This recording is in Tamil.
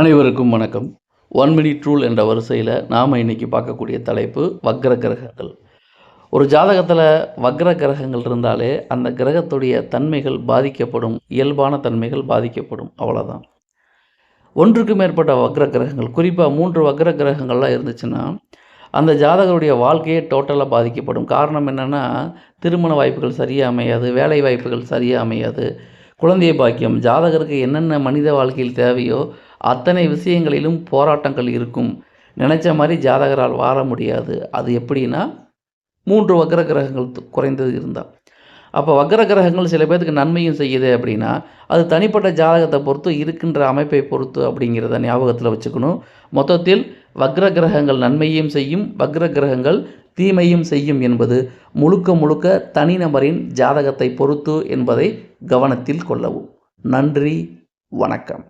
அனைவருக்கும் வணக்கம். ஒன் மினிட் ரூல் என்ற வரிசையில் நாம் இன்னைக்கு பார்க்கக்கூடிய தலைப்பு வக்ர கிரகங்கள் ஒரு ஜாதகத்தில் வக்ர கிரகங்கள் இருந்தாலே அந்த கிரகத்துடைய தன்மைகள் பாதிக்கப்படும் இயல்பான தன்மைகள் பாதிக்கப்படும். அவ்வளோதான் ஒன்றுக்கு மேற்பட்ட வக்ர கிரகங்கள் குறிப்பாக மூன்று வக்ர கிரகங்கள்லாம் இருந்துச்சுன்னா அந்த ஜாதகருடைய வாழ்க்கையே டோட்டலாக பாதிக்கப்படும். காரணம் என்னென்னா திருமண வாய்ப்புகள் சரியாக அமையாது வேலை வாய்ப்புகள் சரியாக அமையாது. குழந்தை பாக்கியம் ஜாதகருக்கு என்னென்ன மனித வாழ்க்கையில் தேவையோ அத்தனை விஷயங்களிலும் போராட்டங்கள் இருக்கும். நினச்ச மாதிரி ஜாதகரால் வாழ முடியாது. அது எப்படின்னா மூன்று வக்ர கிரகங்கள் குறைந்தது இருந்தால். அப்போ வக்ர கிரகங்கள் சில பேர்த்துக்கு நன்மையும் செய்யுது அப்படின்னா அது தனிப்பட்ட ஜாதகத்தை பொறுத்து இருக்கின்ற அமைப்பை பொறுத்து அப்படிங்கிறத ஞாபகத்தில் வச்சுக்கணும். மொத்தத்தில் வக்ர கிரகங்கள் நன்மையும் செய்யும் வக்ர கிரகங்கள் தீமையும் செய்யும் என்பது முழுக்க முழுக்க தனிநபரின் ஜாதகத்தை பொறுத்து என்பதை கவனத்தில் கொள்ளவும். நன்றி வணக்கம்.